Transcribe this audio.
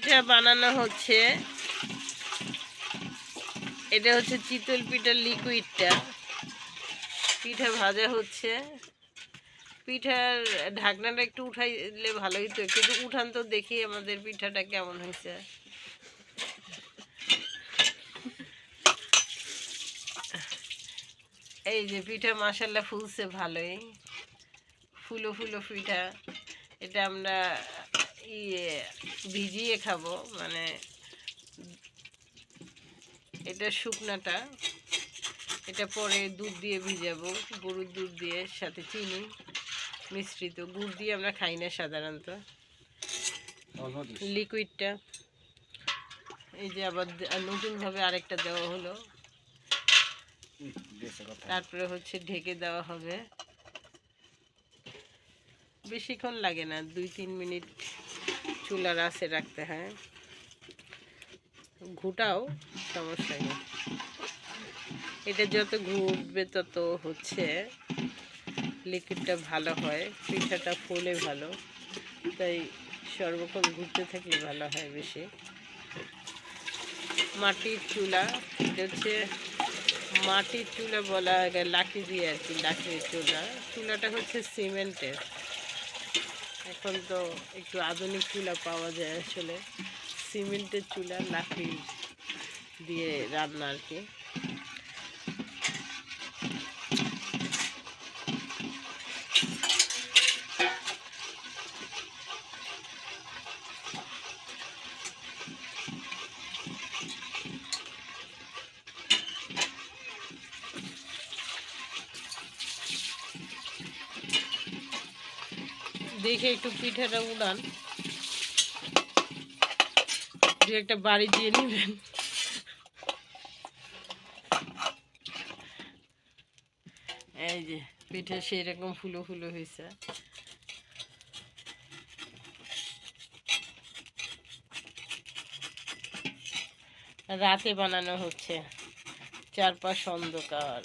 পিঠা বানানো হচ্ছে। এটা হচ্ছে চিতল পিঠার লিকুইডটা পিঠা ভাজা হচ্ছে। পিঠার ঢাকনাটা একটু উঠাইলে ভালো হতো কিন্তু উঠান তো দেখি আমাদের পিঠাটা কেমন হয়েছে। এই যে পিঠা মাসাল্লা ফুলছে ভালোই। ফুলো ফুলো পিঠা। এটা আমরা ইয়ে ভিজিয়ে খাব মানে এটা শুকনাটা, এটা পরে দুধ দিয়ে ভিজাবো, গরুর দুধ দিয়ে, সাথে চিনি মিশ্রিত, গুড় দিয়ে আমরা খাই না সাধারণত। লিকুইডটা এই যে আবার নতুনভাবে আরেকটা দেওয়া হলো। তারপরে হচ্ছে ঢেকে দেওয়া হবে। বেশিক্ষণ লাগে না দুই তিন মিনিট চুলার আঁচে রাখতে হয়। ঘুটাও সমস্যা নেই। এটা যত ঘুরবে তত হচ্ছে লিকুইডটা ভালো হয়, পিঠাটা ফুলে ভালো, তাই সর্বক্ষণ ঘুরতে থাকলে ভালো হয় বেশি। মাটির চুলা, এটা হচ্ছে মাটির চুলা বলা লাকড়ি দিয়ে আর কি লাকড়ির চুলা। চুলাটা হচ্ছে সিমেন্টের। এখন তো একটু আধুনিক চুলা পাওয়া যায় আসলে। সিমেন্টের চুলা লাকড়ি দিয়ে রান্না আর কি। দেখে একটু পিঠাটা উড়ান। দু একটা বাড়ি দিয়ে নেবেন। এই যে, পিঠা সেই রকম ফুলো ফুলো হয়েছে। রাতে বানানো হচ্ছে। চারপাশ অন্ধকার।